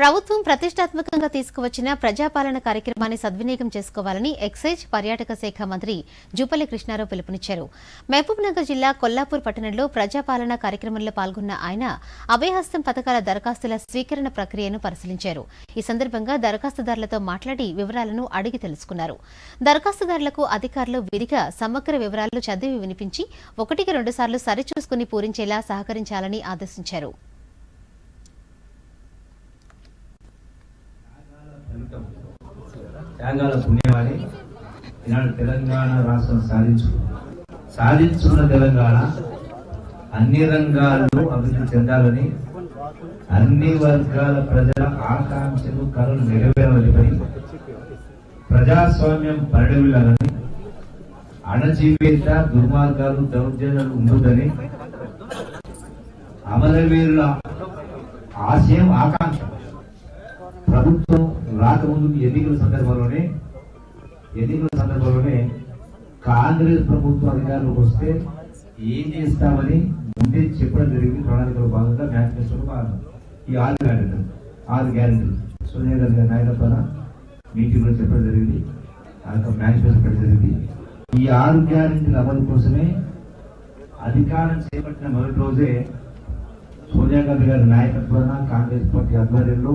ప్రభుత్వం ప్రతిష్టాత్మకంగా తీసుకువచ్చిన ప్రజాపాలన కార్యక్రమాన్ని సద్వినియోగం చేసుకోవాలని ఎక్సైజ్ పర్యాటక శాఖ మంత్రి జూపల్లి కృష్ణారావు పిలుపునిచ్చారు. మహబూబ్నగర్ జిల్లా కొల్లాపూర్ పట్టణంలో ప్రజాపాలన కార్యక్రమంలో పాల్గొన్న ఆయన అభయహస్తం పథకాల దరఖాస్తుల స్వీకరణ ప్రక్రియను పరిశీలించారు. ఈ సందర్భంగా దరఖాస్తుదారులతో మాట్లాడి వివరాలను అడిగి తెలుసుకున్నారు. దరఖాస్తుదారులకు అధికారులు విధిగా సమగ్ర వివరాలు చదివి వినిపించి ఒకటికి రెండుసార్లు సరిచూసుకుని పూరించేలా సహకరించాలని ఆదేశించారు. త్యాగాల పుణ్యమని ఈనాడు తెలంగాణ రాష్ట్రం సాధించు సాధించున్న తెలంగాణ అన్ని రంగాల్లో అభివృద్ధి చెందాలని అన్ని వర్గాల ప్రజల ఆకాంక్షలు కళలు నెరవేరవలని ప్రజాస్వామ్యం పరిడవిల్లాలని అణజీవిత దుర్మార్గాలు దౌర్జన్యాలు ఉండదని అమరవీరుల ఆశయం ఆకాంక్ష. ప్రభుత్వం రాకముందు ఎన్నికల సందర్భంలోనే ఎన్నికల సందర్భంలోనే కాంగ్రెస్ ప్రభుత్వ అధికారులకు వస్తే ఏం చేస్తామని ముందే చెప్పడం జరిగింది. ప్రణాళికలో భాగంగా మేనిఫెస్టోలో భాగంగా. ఈ ఆరు గ్యారెంటీ ఆరు గ్యారెంటీలు. సోనియా గాంధీ గారి నాయకత్వాన మీటింగ్లో చెప్పడం జరిగింది. ఆ యొక్క మేనిఫెస్టో పెట్టడం జరిగింది. ఈ ఆరు గ్యారెంటీల అమలు కోసమే అధికారం చేపట్టిన మొదటి రోజే సోనియా గాంధీ గారి నాయకత్వాన కాంగ్రెస్ పార్టీ ఆధ్వర్యంలో